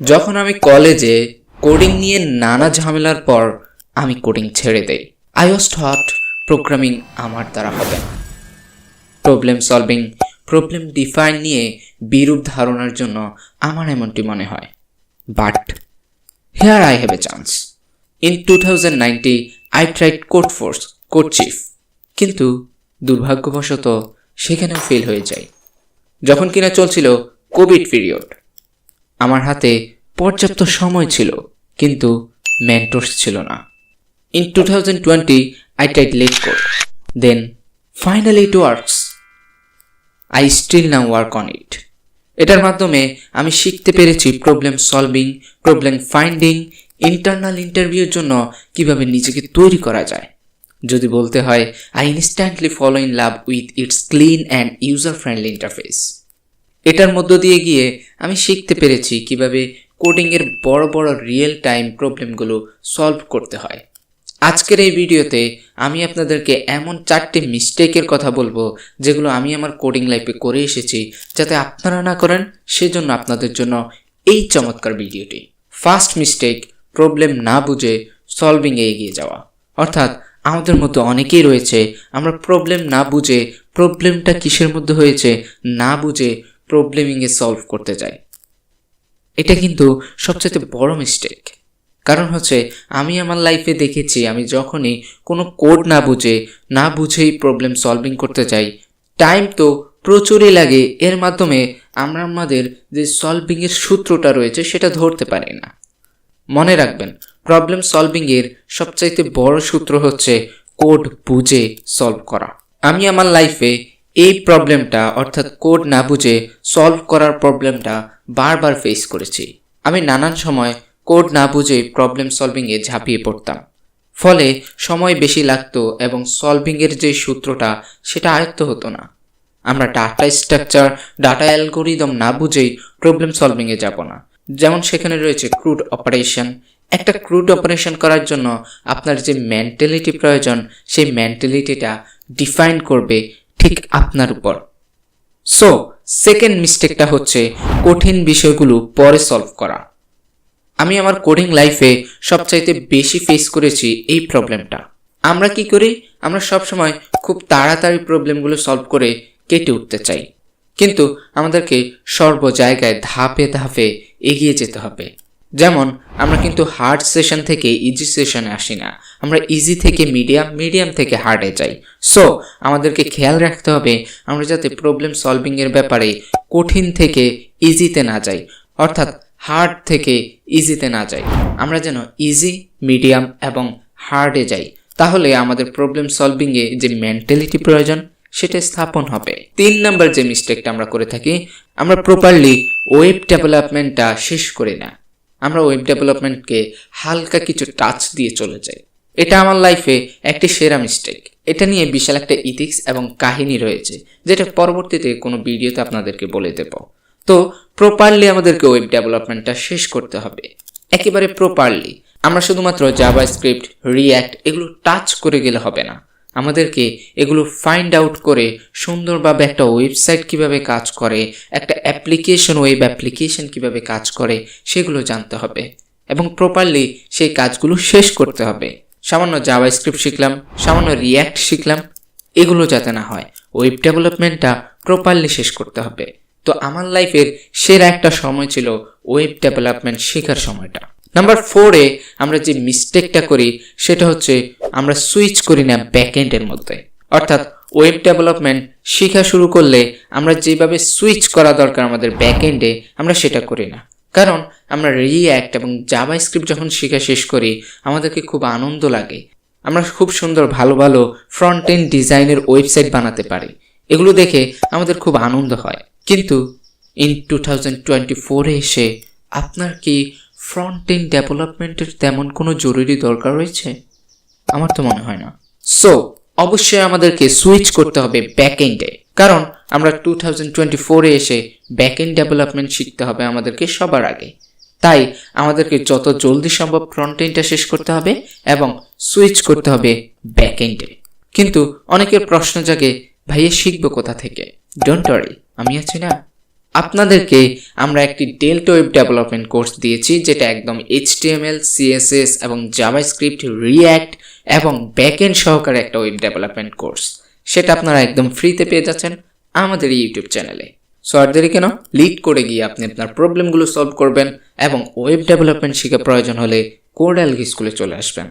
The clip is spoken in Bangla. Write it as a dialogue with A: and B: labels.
A: যখন আমি কলেজে কোডিং নিয়ে নানা ঝামেলার পর আমি কোডিং ছেড়ে দেই। আই ওয়াজ থট প্রোগ্রামিং আমার দ্বারা হবে। না প্রবলেম সলভিং প্রবলেম ডিফাইন নিয়ে বিরূপ ধারণার জন্য আমার এমনটি মনে হয়। But here I have a chance in two thousand ninety I tried Codeforces CodeChef কিন্তু দুর্ভাগ্যবশত সেখানেও ফেল হয়ে যায় যখন কিনা চলছিল কোভিড পিরিয়ড আমার হাতে পর্যাপ্ত সময় ছিল, কিন্তু মেন্টরস ছিল না। In two thousand twenty I tried LeetCode then finally it works I still now work on it এটার মাধ্যমে আমি শিখতে পেরেছি problem solving problem finding internal ইন্টারভিউর জন্য কীভাবে নিজেকে তৈরি করা যায়। যদি বলতে হয় I instantly fall in love with its clean and user friendly interface এটার মধ্য দিয়ে গিয়ে আমি শিখতে পেরেছি কীভাবে কোডিংয়ের বড় বড় রিয়েল টাইম প্রবলেমগুলো সলভ করতে হয়। আজকের এই ভিডিওতে আমি আপনাদেরকে এমন চারটি মিস্টেকের কথা বলব যেগুলো আমি আমার কোডিং লাইফে করে এসেছি যাতে আপনারা না করেন, সেজন্য আপনাদের জন্য এই চমৎকার ভিডিওটি। ফার্স্ট মিস্টেক প্রবলেম না বুঝে সলভিংয়ে এগিয়ে যাওয়া। অর্থাৎ আমাদের মধ্যে অনেকেই রয়েছে, আমরা প্রবলেম না বুঝে প্রবলেমটা কিসের মধ্যে হয়েছে না বুঝে প্রবলেমিংয়ে সলভ করতে যাই এটা কিন্তু সবচেয়ে বড় মিস্টেক কারণ হচ্ছে, আমি আমার লাইফে দেখেছি, আমি যখনই কোনো কোড না বুঝে, না বুঝেই প্রবলেম সলভিং করতে চাই টাইম তো প্রচুরই লাগে। এর মাধ্যমে আমরা আমাদের যে সলভিংয়ের সূত্রটা রয়েছে, সেটা ধরতে পারি না। মনে রাখবেন প্রবলেম সলভিংয়ের সবচাইতে বড় সূত্র হচ্ছে কোড বুঝে সলভ করা। আমি আমার লাইফে এই প্রবলেমটা অর্থাৎ কোড না বুঝে সলভ করার প্রবলেমটা বারবার ফেস করেছি। আমি নানান সময় কোড না বুঝে প্রবলেম সলভিংয়ে ঝাঁপিয়ে পড়তাম। ফলে সময় বেশি লাগতো এবং সলভিংয়ের যে সূত্রটা, সেটা আয়ত্ত হতো না। আমরা ডাটা স্ট্রাকচার ডাটা অ্যালগোরিদম না বুঝেই প্রবলেম সলভিংয়ে যাব না। যেমন সেখানে রয়েছে ক্রুড অপারেশন একটা ক্রুড অপারেশন করার জন্য আপনার যে মেন্টালিটি প্রয়োজন, সেই মেন্টালিটিটা ডিফাইন করবে ঠিক আপনার উপর। সো সেকেন্ড মিস্টেকটা হচ্ছে কঠিন বিষয়গুলো পরে সলভ করা। আমি আমার কোডিং লাইফে সবচাইতে বেশি ফেস করেছি এই প্রবলেমটা আমরা কি করি? আমরা সবসময় খুব তাড়াতাড়ি প্রবলেমগুলো সলভ করে কেটে উঠতে চাই। কিন্তু আমাদেরকে সর্ব জায়গায় ধাপে ধাপে এগিয়ে যেতে হবে। যেমন, আমরা কিন্তু হার্ড সেশন থেকে ইজি সেশনে আসি না। আমরা ইজি থেকে মিডিয়াম মিডিয়াম থেকে হার্ডে যাই। সো আমাদেরকে খেয়াল রাখতে হবে আমরা যাতে প্রবলেম সলভিংয়ের ব্যাপারে কঠিন থেকে ইজিতে না যাই, অর্থাৎ হার্ড থেকে ইজিতে না যাই। আমরা যেন ইজি মিডিয়াম এবং হার্ডে যাই। তাহলে আমাদের প্রবলেম সলভিংয়ে যে মেন্টালিটি প্রয়োজন, সেটা স্থাপন হবে। তিন নম্বর যে মিস্টেকটা আমরা করে থাকি, আমরা প্রপারলি ওয়েব ডেভেলপমেন্টটা শেষ করি না। আমরা ওয়েব ডেভেলপমেন্টকে হালকা কিছু টাচ দিয়ে চলে যাই। এটা আমার লাইফে একটি সেরা মিস্টেক এটা নিয়ে বিশাল একটা ইথিক্স এবং কাহিনী রয়েছে, যেটা পরবর্তীতে কোনো ভিডিওতে আপনাদেরকে বলে দেব। তো প্রপারলি আমাদেরকে ওয়েব ডেভেলপমেন্টটা শেষ করতে হবে। একেবারে প্রপারলি আমরা শুধুমাত্র জাভা স্ক্রিপ্ট রিয়্যাক্ট এগুলো টাচ করে গেলে হবে না। আমাদেরকে এগুলো ফাইন্ড আউট করে সুন্দরভাবে একটা ওয়েবসাইট কীভাবে কাজ করে, একটা অ্যাপ্লিকেশন ওয়েব অ্যাপ্লিকেশন কীভাবে কাজ করে, সেগুলো জানতে হবে এবং প্রপারলি সেই কাজগুলো শেষ করতে হবে। সামান্য জাভা স্ক্রিপ্ট শিখলাম, সামান্য রিয়্যাক্ট শিখলাম, এগুলো যাতে না হয়। ওয়েব ডেভেলপমেন্টটা প্রপারলি শেষ করতে হবে। তো আমার লাইফের সেরা একটা সময় ছিল ওয়েব ডেভেলপমেন্ট শেখার সময়টা। নাম্বার ফোরে আমরা যে মিস্টেকটা করি সেটা হচ্ছে আমরা সুইচ করি না ব্যাকএন্ডের মধ্যে। অর্থাৎ ওয়েব ডেভেলপমেন্ট শেখা শুরু করলে আমরা যেভাবে সুইচ করা দরকার আমাদের ব্যাকএন্ডে আমরা সেটা করি না। কারণ আমরা রিয়্যাক্ট এবং জাভা স্ক্রিপ্ট যখন শেখা শেষ করি আমাদেরকে খুব আনন্দ লাগে। আমরা খুব সুন্দর ভালো ভালো ফ্রন্ট এন্ড ডিজাইনের ওয়েবসাইট বানাতে পারি। এগুলো দেখে আমাদের খুব আনন্দ হয়। কিন্তু ইন টু থাউজেন্ড টোয়েন্টি ফোরে এসে আপনার কি ফ্রন্ট এন্ড ডেভেলপমেন্টের তেমন কোনো জরুরি দরকার রয়েছে? আমার তো মনে হয় না। সো অবশ্যই আমাদেরকে সুইচ করতে হবে ব্যাক এন্ডে কারণ আমরা টু থাউজেন্ড টোয়েন্টি ফোরে এসে ব্যাক এন্ড ডেভেলপমেন্ট শিখতে হবে আমাদেরকে সবার আগে। তাই আমাদেরকে যত জলদি সম্ভব ফ্রন্ট এন্ডটা শেষ করতে হবে এবং সুইচ করতে হবে ব্যাক এন্ডে কিন্তু অনেকের প্রশ্ন জাগে, ভাইয়া, শিখব কোথা থেকে? ডোন্ট ওয়ারি আমি আছি না। আপনাদেরকে আমরা একটি ডেল্টা ওয়েব ডেভেলপমেন্ট কোর্স দিয়েছি, যেটা একদম এইচটিএমএল সিএসএস এবং জাভাস্ক্রিপ্ট রিয়্যাক্ট এবং ব্যাকএন্ড সহকারে একটা ওয়েব ডেভেলপমেন্ট কোর্স সেটা আপনারা একদম ফ্রিতে পেয়ে যাচ্ছেন আমাদের ইউটিউব চ্যানেলে সো আর দেরি কেন? লিড করে গিয়ে আপনি আপনার প্রবলেমগুলো সলভ করবেন এবং ওয়েব ডেভেলপমেন্ট শিখে প্রয়োজন হলে কোডাল স্কুলে চলে আসবেন।